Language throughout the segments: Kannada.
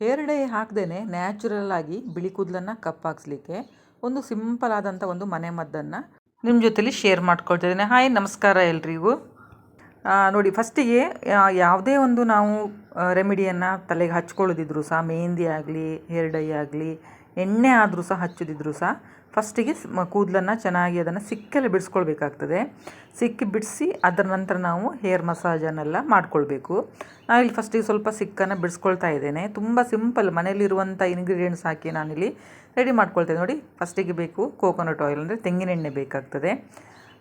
ಹೇರ್ ಡೈ ಹಾಕ್ದೇ ನ್ಯಾಚುರಲ್ ಆಗಿ ಬಿಳಿ ಕೂದಲನ್ನು ಕಪ್ಪಾಗಿಸ್ಲಿಕ್ಕೆ ಒಂದು ಸಿಂಪಲ್ ಆದಂಥ ಒಂದು ಮನೆ ಮದ್ದನ್ನು ನಿಮ್ಮ ಜೊತೆಲಿ ಶೇರ್ ಮಾಡ್ಕೊಳ್ತಾ ಇದ್ದೀನಿ. ಹಾಯ್, ನಮಸ್ಕಾರ ಎಲ್ರಿಗೂ. ನೋಡಿ ಫಸ್ಟಿಗೆ ಯಾವುದೇ ಒಂದು ನಾವು ರೆಮಿಡಿಯನ್ನು ತಲೆಗೆ ಹಚ್ಕೊಳ್ಳೋದಿದ್ರು ಸಹ ಮೆಹಂದಿ ಆಗಲಿ ಹೇರ್ ಡೈ ಆಗಲಿ ಎಣ್ಣೆ ಆದರೂ ಸಹ ಹಚ್ಚದಿದ್ದರೂ ಸಹ ಫಸ್ಟಿಗೆ ಕೂದಲನ್ನು ಚೆನ್ನಾಗಿ ಅದನ್ನು ಸಿಕ್ಕಲ್ಲಿ ಬಿಡಿಸ್ಕೊಳ್ಬೇಕಾಗ್ತದೆ. ಸಿಕ್ಕಿ ಬಿಡಿಸಿ ಅದರ ನಂತರ ನಾವು ಹೇರ್ ಮಸಾಜನ್ನೆಲ್ಲ ಮಾಡ್ಕೊಳ್ಬೇಕು. ಇಲ್ಲಿ ಫಸ್ಟಿಗೆ ಸ್ವಲ್ಪ ಸಿಕ್ಕನ್ನು ಬಿಡಿಸ್ಕೊಳ್ತಾ ಇದ್ದೇನೆ. ತುಂಬ ಸಿಂಪಲ್ ಮನೆಯಲ್ಲಿರುವಂಥ ಇಂಗ್ರೀಡಿಯೆಂಟ್ಸ್ ಹಾಕಿ ನಾನಿಲ್ಲಿ ರೆಡಿ ಮಾಡ್ಕೊಳ್ತೇನೆ ನೋಡಿ, ಫಸ್ಟಿಗೆ ಬೇಕು ಕೋಕೋನಟ್ ಆಯಿಲ್ ಅಂದರೆ ತೆಂಗಿನೆಣ್ಣೆ ಬೇಕಾಗ್ತದೆ.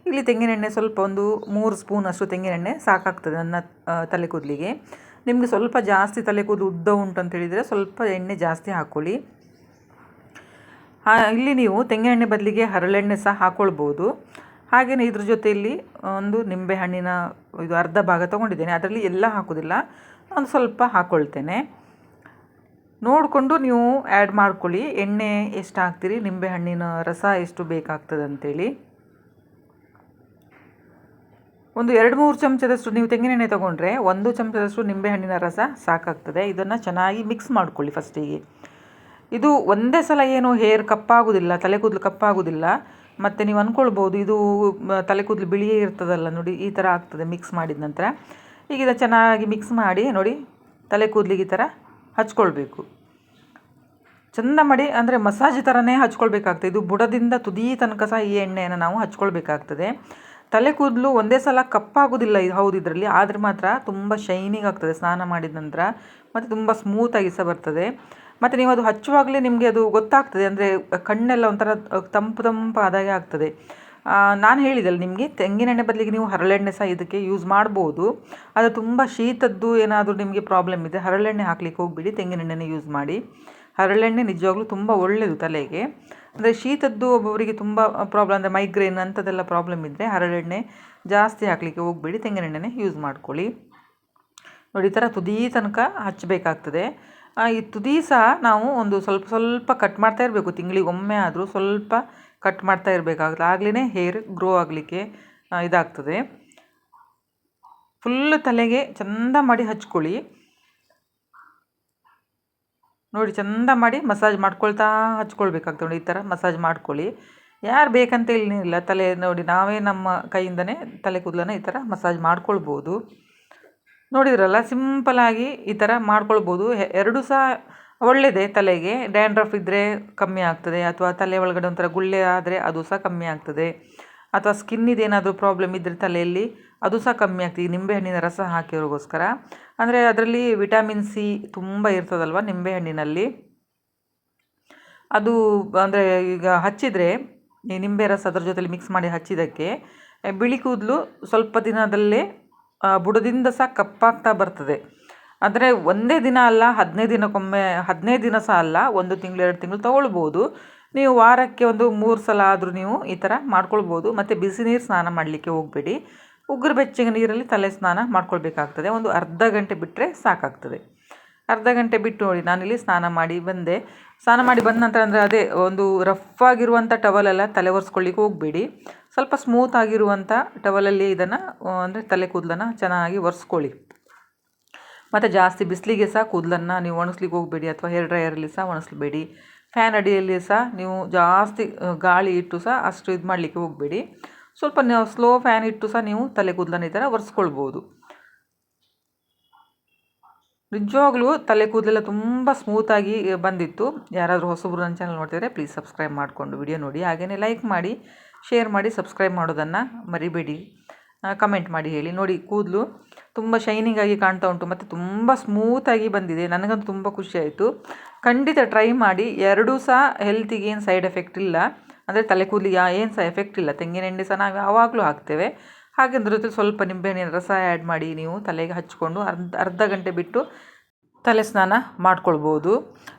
ಇಲ್ಲಿ ತೆಂಗಿನೆಣ್ಣೆ ಸ್ವಲ್ಪ ಒಂದು ಮೂರು ಸ್ಪೂನ್ ಅಷ್ಟು ತೆಂಗಿನೆಣ್ಣೆ ಸಾಕಾಗ್ತದೆ ನನ್ನ ತಲೆ ಕೂದಲಿಗೆ ನಿಮಗೆ ಸ್ವಲ್ಪ ಜಾಸ್ತಿ ತಲೆ ಕೂದಲು ಉದ್ದ ಉಂಟು ಅಂತ ಹೇಳಿದರೆ ಸ್ವಲ್ಪ ಎಣ್ಣೆ ಜಾಸ್ತಿ ಹಾಕ್ಕೊಳ್ಳಿ. ಇಲ್ಲಿ ನೀವು ತೆಂಗಿನೆಣ್ಣೆ ಬದಲಿಗೆ ಹರಳೆಣ್ಣೆ ಸಹ ಹಾಕ್ಕೊಳ್ಬೋದು ಹಾಗೆಯೇ ಇದ್ರ ಜೊತೆಯಲ್ಲಿ ಒಂದು ನಿಂಬೆಹಣ್ಣಿನ ಇದು ಅರ್ಧ ಭಾಗ ತೊಗೊಂಡಿದ್ದೇನೆ. ಅದರಲ್ಲಿ ಎಲ್ಲ ಹಾಕೋದಿಲ್ಲ. ಒಂದು ಸ್ವಲ್ಪ ಹಾಕ್ಕೊಳ್ತೇನೆ ನೋಡಿಕೊಂಡು ನೀವು ಆ್ಯಡ್ ಮಾಡ್ಕೊಳ್ಳಿ. ಎಣ್ಣೆ ಎಷ್ಟು ಹಾಕ್ತೀರಿ? ನಿಂಬೆಹಣ್ಣಿನ ರಸ ಎಷ್ಟು ಬೇಕಾಗ್ತದೆ ಅಂತೇಳಿ. ಒಂದು ಎರಡು ಮೂರು ಚಮಚದಷ್ಟು ನೀವು ತೆಂಗಿನೆಣ್ಣೆ ತೊಗೊಂಡ್ರೆ ಒಂದು ಚಮಚದಷ್ಟು ನಿಂಬೆಹಣ್ಣಿನ ರಸ ಸಾಕಾಗ್ತದೆ. ಇದನ್ನು ಚೆನ್ನಾಗಿ ಮಿಕ್ಸ್ ಮಾಡ್ಕೊಳ್ಳಿ ಫಸ್ಟಿಗೆ ಇದು ಒಂದೇ ಸಲ ಏನು ಹೇರ್ ಕಪ್ಪಾಗೋದಿಲ್ಲ, ತಲೆ ಕೂದಲು ಕಪ್ಪಾಗೋದಿಲ್ಲ, ಮತ್ತು ನೀವು ಅಂದ್ಕೊಳ್ಬೋದು ಇದು ತಲೆ ಕೂದಲು ಬಿಳಿಯೇ ಇರ್ತದಲ್ಲ ನೋಡಿ, ಈ ಥರ ಆಗ್ತದೆ ಮಿಕ್ಸ್ ಮಾಡಿದ ನಂತರ. ಈಗ ಇದನ್ನು ಚೆನ್ನಾಗಿ ಮಿಕ್ಸ್ ಮಾಡಿ, ನೋಡಿ, ತಲೆ ಕೂದಲಿಗೆ ಈ ಥರ ಹಚ್ಕೊಳ್ಬೇಕು. ಚಂದ ಮಾಡಿ, ಅಂದರೆ ಮಸಾಜ್ ಥರನೇ ಹಚ್ಕೊಳ್ಬೇಕಾಗ್ತದೆ. ಇದು ಬುಡದಿಂದ ತುದಿ ತನಕ ಸಹ ಈ ಎಣ್ಣೆಯನ್ನು ನಾವು ಹಚ್ಕೊಳ್ಬೇಕಾಗ್ತದೆ. ತಲೆ ಕೂದಲು ಒಂದೇ ಸಲ ಕಪ್ಪಾಗೋದಿಲ್ಲ, ಇದು ಹೌದು ಇದರಲ್ಲಿ, ಆದರೆ ಮಾತ್ರ ತುಂಬ ಶೈನಿಂಗ್ ಆಗ್ತದೆ ಸ್ನಾನ ಮಾಡಿದ ನಂತರ, ಮತ್ತು ತುಂಬ ಸ್ಮೂತಾಗಿ ಸಹ ಬರ್ತದೆ. ಮತ್ತು ನೀವು ಅದು ಹಚ್ಚುವಾಗಲೇ ನಿಮಗೆ ಅದು ಗೊತ್ತಾಗ್ತದೆ, ಅಂದರೆ ಕಣ್ಣೆಲ್ಲ ಒಂಥರ ತಂಪು ತಂಪು ಆದಾಗೆ ಆಗ್ತದೆ. ನಾನು ಹೇಳಿದಲ್ಲ ನಿಮಗೆ ತೆಂಗಿನೆಣ್ಣೆ ಬದಲಿಗೆ ನೀವು ಹರಳೆಣ್ಣೆ ಸಹ ಇದಕ್ಕೆ ಯೂಸ್ ಮಾಡ್ಬೋದು. ಅದು ತುಂಬ ಶೀತದ್ದು ಏನಾದರೂ ನಿಮಗೆ ಪ್ರಾಬ್ಲಮ್ ಇದೆ ಹರಳೆಣ್ಣೆ ಹಾಕ್ಲಿಕ್ಕೆ ಹೋಗ್ಬಿಡಿ ತೆಂಗಿನೆಣ್ಣೆನೇ ಯೂಸ್ ಮಾಡಿ. ಹರಳೆಣ್ಣೆ ನಿಜವಾಗ್ಲೂ ತುಂಬ ಒಳ್ಳೆಯದು ತಲೆಗೆ. ಅಂದರೆ ಶೀತದ್ದು ಒಬ್ಬೊಬ್ಬರಿಗೆ ತುಂಬ ಪ್ರಾಬ್ಲಮ್ ಅಂದರೆ ಮೈಗ್ರೇನ್ ಅಂಥದ್ದೆಲ್ಲ ಪ್ರಾಬ್ಲಮ್ ಇದ್ದರೆ ಹರಳೆಣ್ಣೆ ಜಾಸ್ತಿ ಹಾಕಲಿಕ್ಕೆ ಹೋಗ್ಬೇಡಿ ತೆಂಗಿನೆಣ್ಣೆನೇ ಯೂಸ್ ಮಾಡ್ಕೊಳ್ಳಿ. ನೋಡಿ, ಈ ಥರ ತುದಿ ತನಕ ಹಚ್ಚಬೇಕಾಗ್ತದೆ. ಈ ತುದಿ ಸಹ ನಾವು ಒಂದು ಸ್ವಲ್ಪ ಸ್ವಲ್ಪ ಕಟ್ ಮಾಡ್ತಾ ಇರಬೇಕು. ತಿಂಗಳಿಗೊಮ್ಮೆ ಆದರೂ ಸ್ವಲ್ಪ ಕಟ್ ಮಾಡ್ತಾ ಇರಬೇಕಾಗುತ್ತೆ. ಆಗಲೇ ಹೇರ್ ಗ್ರೋ ಆಗಲಿಕ್ಕೆ ಇದಾಗ್ತದೆ. ಫುಲ್ ತಲೆಗೆ ಚಂದ ಮಾಡಿ ಹಚ್ಕೊಳ್ಳಿ. ನೋಡಿ, ಚಂದ ಮಾಡಿ ಮಸಾಜ್ ಮಾಡ್ಕೊಳ್ತಾ ಹಚ್ಕೊಳ್ಬೇಕಾಗ್ತದೆ. ನೋಡಿ, ಈ ಥರ ಮಸಾಜ್ ಮಾಡ್ಕೊಳ್ಳಿ. ಯಾರು ಬೇಕಂತ ಇಲ್ಲ ತಲೆ ನೋಡಿ, ನಾವೇ ನಮ್ಮ ಕೈಯಿಂದನೇ ತಲೆ ಕೂದಲನ್ನ ಈ ಥರ ಮಸಾಜ್ ಮಾಡ್ಕೊಳ್ಬೋದು. ನೋಡಿದ್ರಲ್ಲ ಸಿಂಪಲಾಗಿ ಈ ಥರ ಮಾಡ್ಕೊಳ್ಬೋದು. ಎರಡು ಸಹ ಒಳ್ಳೆಯದೇ ತಲೆಗೆ. ಡ್ಯಾಂಡ್ರಫ್ ಇದ್ದರೆ ಕಮ್ಮಿ ಆಗ್ತದೆ, ಅಥವಾ ತಲೆ ಒಳಗಡೆ ಒಂಥರ ಗುಳ್ಳೆ ಆದರೆ ಅದು ಸಹ ಕಮ್ಮಿ ಆಗ್ತದೆ. ಅಥವಾ ಸ್ಕಿನ್ನಿದು ಏನಾದರೂ ಪ್ರಾಬ್ಲಮ್ ಇದ್ದರೆ ತಲೆಯಲ್ಲಿ ಅದು ಸಹ ಕಮ್ಮಿ ಆಗ್ತದೆ. ನಿಂಬೆಹಣ್ಣಿನ ರಸ ಹಾಕಿರೋಗೋಸ್ಕರ. ಅಂದರೆ ಅದರಲ್ಲಿ ವಿಟಮಿನ್ ಸಿ ತುಂಬ ಇರ್ತದಲ್ವ ನಿಂಬೆಹಣ್ಣಿನಲ್ಲಿ? ಅದು ಅಂದರೆ ಈಗ ಹಚ್ಚಿದರೆ, ಈ ನಿಂಬೆ ರಸ ಅದರ ಜೊತೆಲಿ ಮಿಕ್ಸ್ ಮಾಡಿ ಹಚ್ಚಿದ್ದಕ್ಕೆ, ಬಿಳಿ ಕೂದಲು ಸ್ವಲ್ಪ ದಿನದಲ್ಲೇ ಬುಡದಿಂದ ಸಹ ಕಪ್ಪಾಗ್ತಾ ಬರ್ತದೆ. ಆದರೆ ಒಂದೇ ದಿನ ಅಲ್ಲ, ಹದಿನೈದು ದಿನಕ್ಕೊಮ್ಮೆ, ಹದಿನೈದು ದಿನ ಸಹ ಅಲ್ಲ, ಒಂದು ತಿಂಗಳು, ಎರಡು ತಿಂಗಳು ತೊಗೊಳ್ಬೋದು. ನೀವು ವಾರಕ್ಕೆ ಒಂದು ಮೂರು ಸಲ ಆದರೂ ನೀವು ಈ ಥರ ಮಾಡ್ಕೊಳ್ಬೋದು. ಮತ್ತು ಬಿಸಿ ನೀರು ಸ್ನಾನ ಮಾಡಲಿಕ್ಕೆ ಹೋಗಬೇಡಿ. ಉಗುರು ಬೆಚ್ಚಗೆ ನೀರಲ್ಲಿ ತಲೆ ಸ್ನಾನ ಮಾಡ್ಕೊಳ್ಬೇಕಾಗ್ತದೆ. ಒಂದು ಅರ್ಧ ಗಂಟೆ ಬಿಟ್ಟರೆ ಸಾಕಾಗ್ತದೆ. ಅರ್ಧ ಗಂಟೆ ಬಿಟ್ಟು ನೋಡಿ, ನಾನಿಲ್ಲಿ ಸ್ನಾನ ಮಾಡಿ ಬಂದೆ. ಸ್ನಾನ ಮಾಡಿ ಬಂದ ನಂತರ ಅಂದರೆ ಅದೇ ಒಂದು ರಫ್ ಆಗಿರುವಂಥ ಟವಲೆಲ್ಲ ತಲೆ ಒರೆಸ್ಕೊಳ್ಳಿಕ್ಕೆ ಹೋಗಬೇಡಿ. ಸ್ವಲ್ಪ ಸ್ಮೂತ್ ಆಗಿರುವಂಥ ಟವಲಲ್ಲಿ ಇದನ್ನು ಅಂದರೆ ತಲೆ ಕೂದಲನ್ನು ಚೆನ್ನಾಗಿ ಒರೆಸ್ಕೊಳ್ಳಿ. ಮತ್ತು ಜಾಸ್ತಿ ಬಿಸಿಲಿಗೆ ಸಹ ಕೂದಲನ್ನು ನೀವು ಒಣಗಿಸ್ಲಿಕ್ಕೆ ಹೋಗಬೇಡಿ, ಅಥವಾ ಹೇರ್ ಡ್ರೈಯರಲ್ಲಿ ಸಹ ಒಣಗಿಸ್ಬೇಡಿ. ಫ್ಯಾನ್ ಅಡಿಯಲ್ಲಿ ಸಹ ನೀವು ಜಾಸ್ತಿ ಗಾಳಿ ಇಟ್ಟು ಸಹ ಅಷ್ಟು ಇದು ಮಾಡಲಿಕ್ಕೆ ಹೋಗಬೇಡಿ. ಸ್ವಲ್ಪ ನೀವು ಸ್ಲೋ ಫ್ಯಾನ್ ಇಟ್ಟು ಸಹ ನೀವು ತಲೆ ಕೂದಲನ್ನು ಈ ಥರ ಒರೆಸ್ಕೊಳ್ಬೋದು. ನಿಜವಾಗ್ಲೂ ತಲೆ ಕೂದಲೆಲ್ಲ ತುಂಬ ಸ್ಮೂತಾಗಿ ಬಂದಿತ್ತು. ಯಾರಾದರೂ ಹೊಸಬ್ರು ನನ್ನ ಚಾನಲ್ ನೋಡ್ತಿದ್ರೆ ಪ್ಲೀಸ್ ಸಬ್ಸ್ಕ್ರೈಬ್ ಮಾಡಿಕೊಂಡು ವಿಡಿಯೋ ನೋಡಿ. ಹಾಗೆಯೇ ಲೈಕ್ ಮಾಡಿ. ಶೇರ್ ಮಾಡಿ ಸಬ್ಸ್ಕ್ರೈಬ್ ಮಾಡೋದನ್ನು ಮರಿಬೇಡಿ. ಕಮೆಂಟ್ ಮಾಡಿ ಹೇಳಿ. ನೋಡಿ, ಕೂದಲು ತುಂಬ ಶೈನಿಂಗ್ ಆಗಿ ಕಾಣ್ತಾ ಉಂಟು, ಮತ್ತು ತುಂಬ ಸ್ಮೂತಾಗಿ ಬಂದಿದೆ. ನನಗಂತೂ ತುಂಬ ಖುಷಿಯಾಯಿತು ಖಂಡಿತ ಟ್ರೈ ಮಾಡಿ. ಎರಡೂ ಸಹ ಹೆಲ್ತಿಗೆ ಏನು ಸೈಡ್ ಎಫೆಕ್ಟ್ ಇಲ್ಲ. ಅಂದರೆ ತಲೆ ಕೂದಲಿಗೆ ಏನು ಸಹ ಎಫೆಕ್ಟ್ ಇಲ್ಲ. ತೆಂಗಿನೆಣ್ಣೆ ಸಹ ನಾವು ಯಾವಾಗಲೂ ಹಾಕ್ತೇವೆ. ಹಾಗೆ ಜೊತೆ ಸ್ವಲ್ಪ ನಿಂಬೆಹಣ್ಣಿನ ರಸ ಆ್ಯಡ್ ಮಾಡಿ ನೀವು ತಲೆಗೆ ಹಚ್ಕೊಂಡು ಅರ್ಧ ಅರ್ಧ ಗಂಟೆ ಬಿಟ್ಟು ತಲೆ ಸ್ನಾನ ಮಾಡ್ಕೊಳ್ಬೋದು.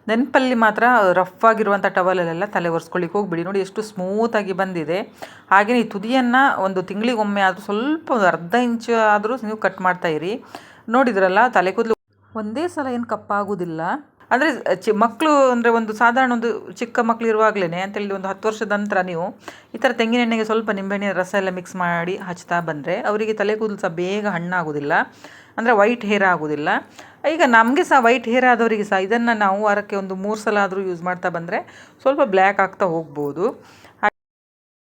ನೆನಪಲ್ಲಿ ಮಾತ್ರ ರಫ್ ಆಗಿರುವಂಥ ಟವಲಲ್ಲೆಲ್ಲ ತಲೆ ಒರೆಸ್ಕೊಳ್ಳಿಕ್ಕೆ ಹೋಗ್ಬಿಡಿ. ನೋಡಿ ಎಷ್ಟು ಸ್ಮೂತಾಗಿ ಬಂದಿದೆ. ಹಾಗೆಯೇ ಈ ತುದಿಯನ್ನು ಒಂದು ತಿಂಗಳಿಗೊಮ್ಮೆ ಆದರೂ ಸ್ವಲ್ಪ ಒಂದು ಅರ್ಧ ಇಂಚು ಆದರೂ ನೀವು ಕಟ್ ಮಾಡ್ತಾ ಇರಿ. ನೋಡಿದ್ರಲ್ಲ, ತಲೆ ಕೂದಲು ಒಂದೇ ಸಲ ಏನು ಕಪ್ಪಾಗೋದಿಲ್ಲ. ಅಂದರೆ ಚಿ ಮಕ್ಕಳು ಅಂದರೆ ಒಂದು ಸಾಧಾರಣ ಒಂದು ಚಿಕ್ಕ ಮಕ್ಕಳು ಇರುವಾಗಲೇ ಅಂತೇಳಿ ಒಂದು ಹತ್ತು ವರ್ಷದ ನಂತರ ನೀವು ಈ ಥರ ತೆಂಗಿನೆಣ್ಣೆಗೆ ಸ್ವಲ್ಪ ನಿಂಬೆಹಣ್ಣಿನ ರಸ ಎಲ್ಲ ಮಿಕ್ಸ್ ಮಾಡಿ ಹಚ್ತಾ ಬಂದರೆ ಅವರಿಗೆ ತಲೆ ಕೂದಲು ಸಹ ಬೇಗ ಹಣ್ಣಾಗೋದಿಲ್ಲ. ಅಂದರೆ ವೈಟ್ ಹೇರ್ ಆಗೋದಿಲ್ಲ. ಈಗ ನಮಗೆ ಸಹ ವೈಟ್ ಹೇರ್ ಆದವರಿಗೆ ಸಹ ಇದನ್ನು ನಾವು ವಾರಕ್ಕೆ ಒಂದು ಮೂರು ಸಲ ಆದರೂ ಯೂಸ್ ಮಾಡ್ತಾ ಬಂದರೆ ಸ್ವಲ್ಪ ಬ್ಲ್ಯಾಕ್ ಆಗ್ತಾ ಹೋಗ್ಬೋದು.